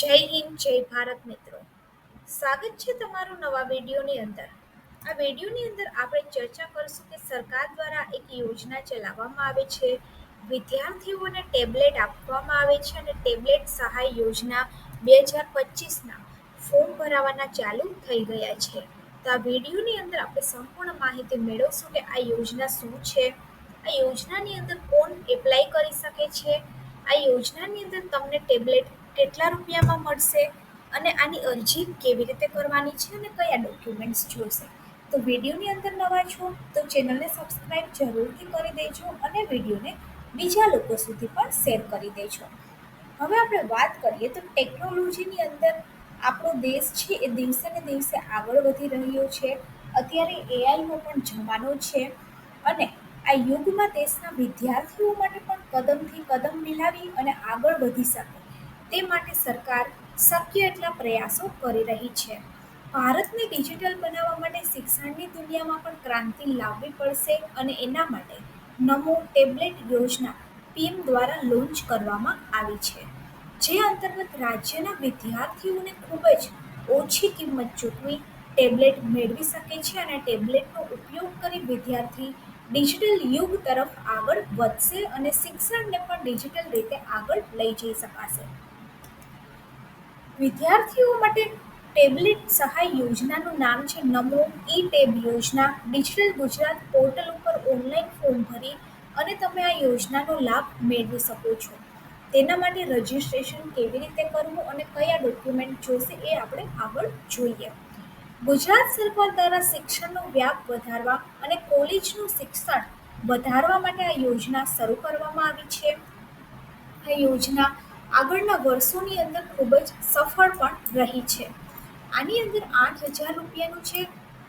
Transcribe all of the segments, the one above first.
જય હિન્દ, જય ભારત મિત્રો. સ્વાગત છે તમારું નવા વિડીયોની અંદર. આ વિડીયોની અંદર આપણે ચર્ચા કરીશું કે સરકાર દ્વારા એક યોજના ચલાવવામાં આવે છે. વિદ્યાર્થીઓને ટેબ્લેટ આપવામાં આવે છે અને ટેબ્લેટ સહાય યોજના બે હજાર પચીસના ફોર્મ ભરાવાના ચાલુ થઈ ગયા છે. તો આ વિડીયોની અંદર આપણે સંપૂર્ણ માહિતી મેળવશું કે આ યોજના શું છે. આ યોજનાની અંદર કોણ એપ્લાય કરી શકે છે. આ યોજનાની અંદર તમને ટેબ્લેટ કેટલા રૂપિયામાં મળશે અને આની અરજી કેવી રીતે કરવાની છે અને કયા ડોક્યુમેન્ટ્સ જોઈશે તો વિડીયોની અંદર નવા છો તો ચેનલને સબસ્ક્રાઈબ જરૂરથી કરી દેજો અને વિડીયોને બીજા લોકો સુધી પણ શેર કરી દેજો. હવે આપણે વાત કરીએ તો ટેકનોલોજીની અંદર આપણો દેશ છે એ દિવસે ને દિવસે આગળ વધી રહ્યો છે. અત્યારે એઆઈનો પણ જમાનો છે અને આ યુગમાં દેશના વિદ્યાર્થીઓ માટે પણ કદમથી કદમ મિલાવી અને આગળ વધી શકે તે માટે સરકાર શક્ય એટલા પ્રયાસો કરી રહી છે. ભારતને ડિજિટલ બનાવવા માટે શિક્ષણની દુનિયામાં પણ ક્રાંતિ લાવવી પડશે અને એના માટે નમો ટેબ્લેટ યોજના પીએમ દ્વારા લોન્ચ કરવામાં આવી છે. જે અંતર્ગત રાજ્યના વિદ્યાર્થીઓને ખૂબ જ ઓછી કિંમત ચૂકવી ટેબ્લેટ મેળવી શકે છે અને ટેબ્લેટનો ઉપયોગ કરી વિદ્યાર્થી ડિજિટલ યુગ તરફ આગળ વધશે અને શિક્ષણને પણ ડિજિટલ રીતે આગળ લઈ જઈ શકાશે. વિદ્યાર્થીઓ માટે ટેબ્લેટ સહાય યોજનાનું નામ છે નમો ઈ ટેબ યોજના. ડિજિટલ ગુજરાત પોર્ટલ ઉપર ઓનલાઈન ફોર્મ ભરી અને તમે આ યોજનાનો લાભ મેળવી શકો છો. તેના માટે રજિસ્ટ્રેશન કેવી રીતે કરવું અને કયા ડોક્યુમેન્ટ જોશે એ આપણે આગળ જોઈએ. ગુજરાત સરકાર દ્વારા શિક્ષણનો વ્યાપ વધારવા અને કોલેજનું શિક્ષણ વધારવા માટે આ યોજના શરૂ કરવામાં આવી છે. આ યોજના આગળના વર્ષોની અંદર ખૂબ જ સફળ પણ રહી છે. આની અંદર આઠ હજાર રૂપિયાનું જે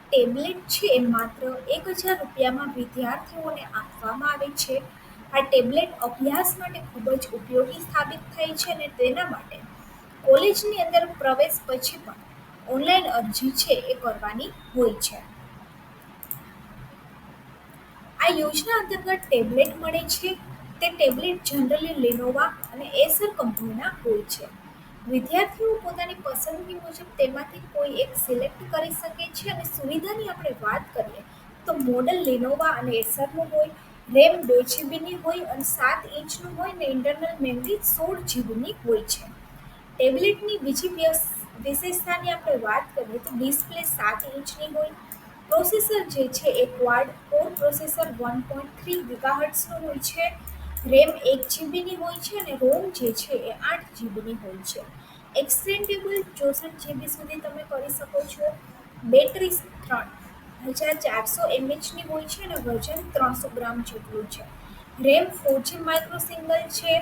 ટેબ્લેટ છે એ માત્ર એક હજાર રૂપિયામાં વિદ્યાર્થીઓને આપવામાં આવે છે. આ ટેબ્લેટ અભ્યાસ માટે ખૂબ જ ઉપયોગી સાબિત થાય છે અને તેના માટે કોલેજની અંદર પ્રવેશ પછી પણ ઓનલાઈન અરજી છે એ કરવાની હોય છે. આ યોજના અંતર્ગત ટેબ્લેટ મળે છે. તે ટેબ્લેટ જનરલી લેનોવા અને એસર કંપનીના હોય છે. વિદ્યાર્થીઓ પોતાની પસંદગી મુજબ તેમાંથી કોઈ એક સિલેક્ટ કરી શકે છે અને સુવિધાની આપણે વાત કરીએ તો મોડલ લેનોવા અને એસરનું હોય, રેમ બે જીબીની હોય અને સાત ઇંચનું હોય ને ઇન્ટરનલ મેમરી સોળ જીબીની હોય છે. ટેબ્લેટની બીજી વિશેષતાની આપણે વાત કરીએ તો ડિસ્પ્લે સાત ઇંચની હોય. પ્રોસેસર જે છે એ quad core processor one point three ગીગાહર્ટ્સનું હોય છે. રેમ એક જીબીની હોય છે અને રોમ જે છે એ આઠ જીબીની હોય છે. એક્સટેન્ડેબલ ચોસઠ જીબી સુધી તમે કરી શકો છો. બેટરી ત્રણ હજાર ચારસો એમએચની હોય છે અને વજન ત્રણસો ગ્રામ જેટલું છે. RAM four G micro single છે.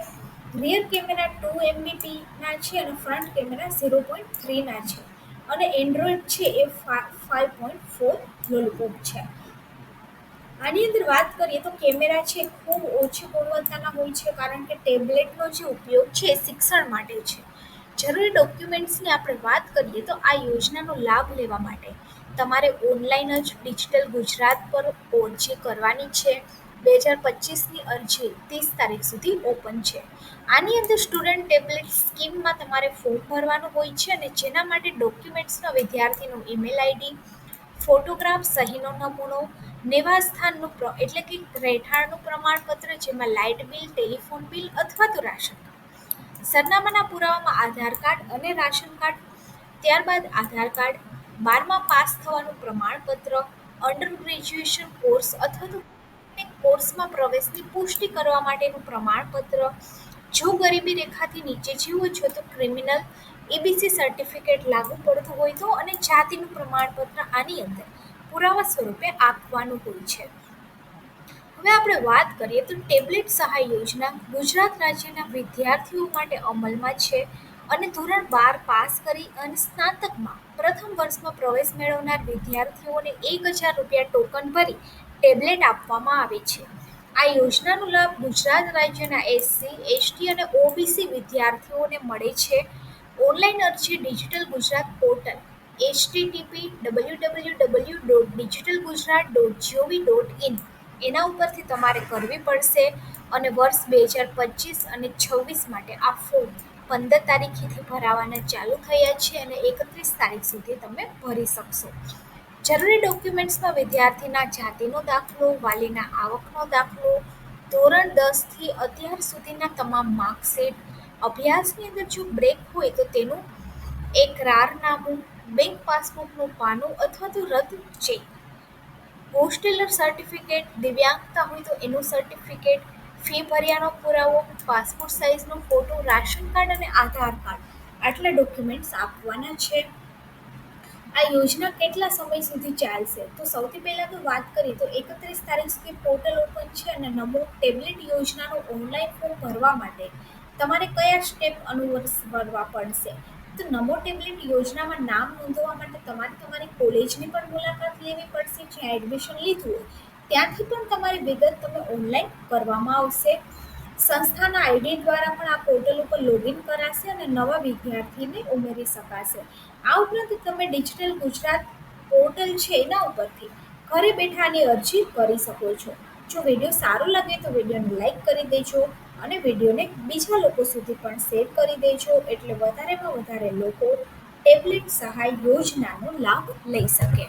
રિયર કેમેરા ટુ એમબીપીના છે અને ફ્રન્ટ કેમેરા ઝીરો પોઈન્ટ થ્રીના છે. અને એન્ડ્રોઈડ છે એ ફાઇવ પોઈન્ટ ફોર લોલીપોપ છે. આની અંદર વાત કરીએ તો કેમેરા છે, ખૂબ ઓછી ગુણવત્તાના હોય છે, કારણ કે ટેબ્લેટનો જે ઉપયોગ છે એ શિક્ષણ માટે છે. જરૂરી ડોક્યુમેન્ટ્સની આપણે વાત કરીએ તો આ યોજનાનો લાભ લેવા માટે. તમારે ઓનલાઈન જ ડિજિટલ ગુજરાત પર અરજી કરવાની છે. બે હજાર પચીસની અરજી ત્રીસ તારીખ સુધી ઓપન છે. આની અંદર સ્ટુડન્ટ ટેબ્લેટ સ્કીમમાં તમારે ફોર્મ ભરવાનું હોય છે અને જેના માટે ડોક્યુમેન્ટ્સનો વિદ્યાર્થીનો ઈમેલ આઈડી, ફોટોગ્રાફ સહીનો નમૂનો નિવાસસ્થાનનું એટલે કે રહેઠાણનું પ્રમાણપત્ર, જેમાં લાઇટ બિલ, ટેલિફોન બિલ અથવા તો રાશન કાર્ડ. સરનામાના પુરાવામાં આધાર કાર્ડ અને રાશન કાર્ડ, ત્યારબાદ આધાર કાર્ડ, બારમાં પાસ થવાનું પ્રમાણપત્ર, અંડર ગ્રેજ્યુએશન કોર્સ અથવા તો કોર્સમાં પ્રવેશની પુષ્ટિ કરવા માટેનું પ્રમાણપત્ર, જો ગરીબી રેખાથી નીચે જીવો છો તો ક્રિમિનલ, એબીસી સર્ટિફિકેટ લાગુ પડતું હોય તો અને જાતિનું પ્રમાણપત્ર આની અંદર. પુરાવા સ્વરૂપે આપવાનું હોય છે. હવે આપણે વાત કરીએ તો ટેબ્લેટ સહાય યોજના ગુજરાત રાજ્યના વિદ્યાર્થીઓ માટે અમલમાં છે અને ધોરણ બાર પાસ કરી અને સ્નાતકમાં પ્રથમ વર્ષમાં પ્રવેશ મેળવનાર વિદ્યાર્થીઓને એક હજાર રૂપિયા ટોકન ભરી ટેબ્લેટ આપવામાં આવે છે. આ યોજનાનો લાભ ગુજરાત રાજ્યના એસસી એસટી અને ઓબીસી વિદ્યાર્થીઓને મળે છે. ઓનલાઈન અરજી digital Gujarat portal HTTP W W W dot digital Gujarat dot GOV dot in એના ઉપરથી તમારે કરવી પડશે અને વર્ષ બે હજાર પચીસ અને છવ્વીસ માટે આ ફોર્મ પંદર તારીખથી ભરાવાના ચાલુ થયા છે અને એકત્રીસ તારીખ સુધી તમે ભરી શકશો. જરૂરી ડોક્યુમેન્ટ્સમાં વિદ્યાર્થીના જાતિનો દાખલો, વાલીના આવકનો દાખલો, ધોરણ દસથી અત્યાર સુધીના તમામ માર્કશીટ, અભ્યાસની અંદર જો બ્રેક હોય તો તેનું એકરારનામું બેંક પાસબુકનું પાનું અથવા તો રદ ચેક હોસ્ટેલર સર્ટિફિકેટ દિવ્યાંગતા હોય તો એનું સર્ટિફિકેટ, ફી ભર્યાનો પુરાવો, પાસપોર્ટ સાઇઝનો ફોટો, રાશન કાર્ડ અને આધાર કાર્ડ. આટલા ડોક્યુમેન્ટ્સ આપવાના છે. આ યોજના કેટલા સમય સુધી ચાલશે? તો સૌથી પહેલાં તો વાત કરીએ તો એકત્રીસ તારીખ સુધી પોર્ટલ ઓપન છે અને નમો ટેબ્લેટ યોજનાનો ઓનલાઈન ફોર્મ ભરવા માટે તમારે કયા સ્ટેપ અનુસરવા પડશે? તો નમો ટેબ્લેટ યોજનામાં નામ નોંધવા માટે તમારે તમારી કોલેજની પણ મુલાકાત લેવી પડશે, જ્યાં એડમિશન લીધું હોય. ત્યાંથી પણ તમારી વિગત તમે ઓનલાઈન કરવામાં આવશે. સંસ્થાના આઈડી દ્વારા પણ આ પોર્ટલ ઉપર લોગિન કરાશે અને નવા વિદ્યાર્થીને ઉમેરી શકાશે. આ ઉપરાંત તમે ડિજિટલ ગુજરાત પોર્ટલ છે એના ઉપરથી ઘરે બેઠાની અરજી કરી શકો છો. જો વીડિયો સારો લાગે તો વિડીયોને લાઈક કરી દેજો. અને વિડીયોને બીજા લોકો સુધી પણ શેર કરી દેજો એટલે વધારેમાં વધારે લોકો ટેબ્લેટ સહાય યોજનાનો લાભ લઈ શકે.